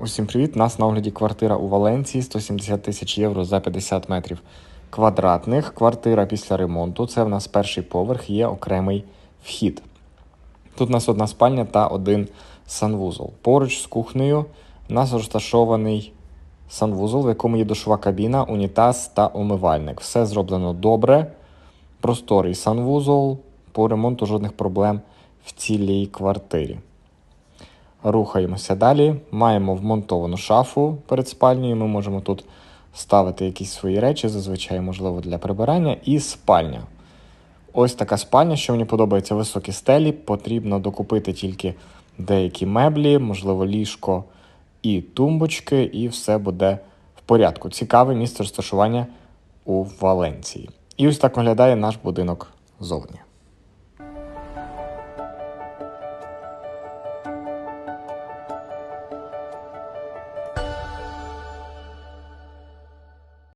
Усім привіт! Нас на огляді квартира у Валенції 170 тисяч євро за 50 метрів квадратних. Квартира після ремонту. Це в нас перший поверх, є окремий вхід. Тут у нас одна спальня та один санвузол. Поруч з кухнею у нас розташований санвузол, в якому є душова кабіна, унітаз та умивальник. Все зроблено добре. Просторий санвузол. По ремонту жодних проблем в цілій квартирі. Рухаємося далі. Маємо вмонтовану шафу перед спальнею. Ми можемо тут ставити якісь свої речі, зазвичай, можливо, для прибирання, і спальня. Ось така спальня, що мені подобається високі стелі. Потрібно докупити тільки деякі меблі, можливо, ліжко і тумбочки, і все буде в порядку. Цікаве місце розташування у Валенції. І ось так виглядає наш будинок зовні.